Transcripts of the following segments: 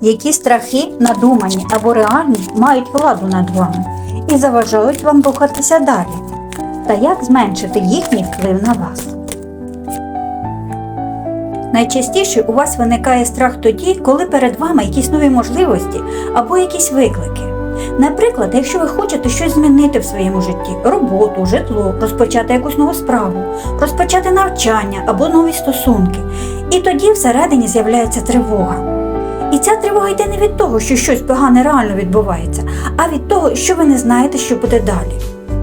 Які страхи, надумані або реальні, мають владу над вами і заважають вам рухатися далі? Та як зменшити їхній вплив на вас? Найчастіше у вас виникає страх тоді, коли перед вами якісь нові можливості або якісь виклики. Наприклад, якщо ви хочете щось змінити в своєму житті роботу, житло, розпочати якусь нову справу, розпочати навчання або нові стосунки, і тоді всередині з'являється тривога. Ця тривога йде не від того, що щось погане реально відбувається, а від того, що ви не знаєте, що буде далі.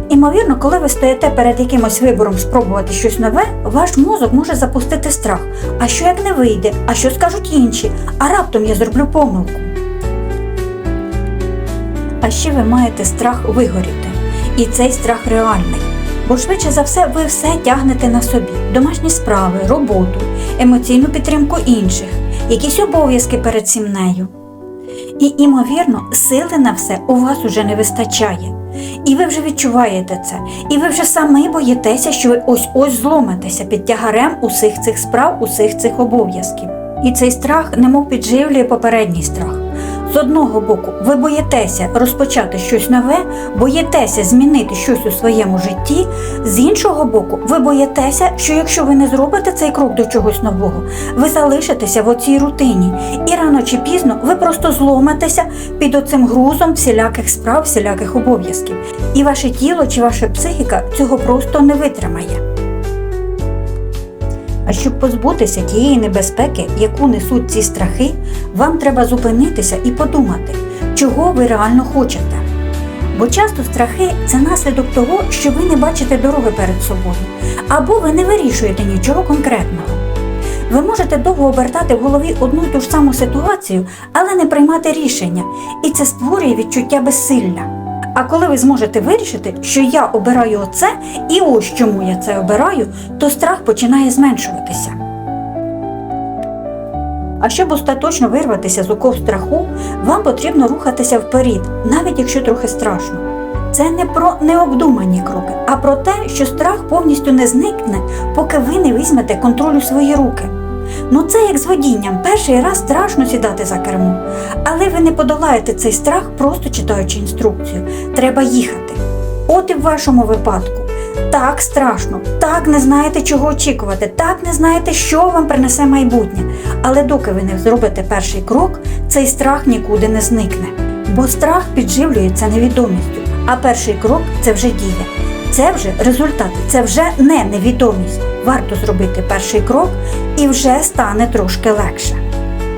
Імовірно, коли ви стоїте перед якимось вибором спробувати щось нове, ваш мозок може запустити страх. А що як не вийде? А що скажуть інші? А раптом я зроблю помилку. А ще ви маєте страх вигоріти. І цей страх реальний. Бо швидше за все ви все тягнете на собі: домашні справи, роботу, емоційну підтримку інших, якісь обов'язки перед сімнею. І, імовірно, сили на все у вас уже не вистачає. І ви вже відчуваєте це, і ви вже самі боїтеся, що ви ось ось зломитеся під тягарем усіх цих справ, усіх цих обов'язків. І цей страх немов підживлює попередній страх. З одного боку, ви боїтеся розпочати щось нове, боїтеся змінити щось у своєму житті. З іншого боку, ви боїтеся, що якщо ви не зробите цей крок до чогось нового, ви залишитеся в оцій рутині, і рано чи пізно ви просто зломитеся під оцим грузом всіляких справ, всіляких обов'язків. І ваше тіло чи ваша психіка цього просто не витримає. А щоб позбутися тієї небезпеки, яку несуть ці страхи, вам треба зупинитися і подумати, чого ви реально хочете. Бо часто страхи це наслідок того, що ви не бачите дороги перед собою, або ви не вирішуєте нічого конкретного. Ви можете довго обертати в голові одну й ту ж саму ситуацію, але не приймати рішення, і це створює відчуття безсилля. А коли ви зможете вирішити, що я обираю оце, і ось чому я це обираю, то страх починає зменшуватися. А щоб остаточно вирватися з оков страху, вам потрібно рухатися вперед, навіть якщо трохи страшно. Це не про необдумані кроки, а про те, що страх повністю не зникне, поки ви не візьмете контроль у свої руки. Ну це як з водінням. Перший раз страшно сідати за кермо, але ви не подолаєте цей страх, просто читаючи інструкцію. Треба їхати. От і в вашому випадку. Так страшно, так не знаєте, чого очікувати, так не знаєте, що вам принесе майбутнє. Але доки ви не зробите перший крок, цей страх нікуди не зникне. Бо страх підживлюється невідомістю, а перший крок це вже дія. Це вже результат, це вже не невідомість. Варто зробити перший крок і вже стане трошки легше.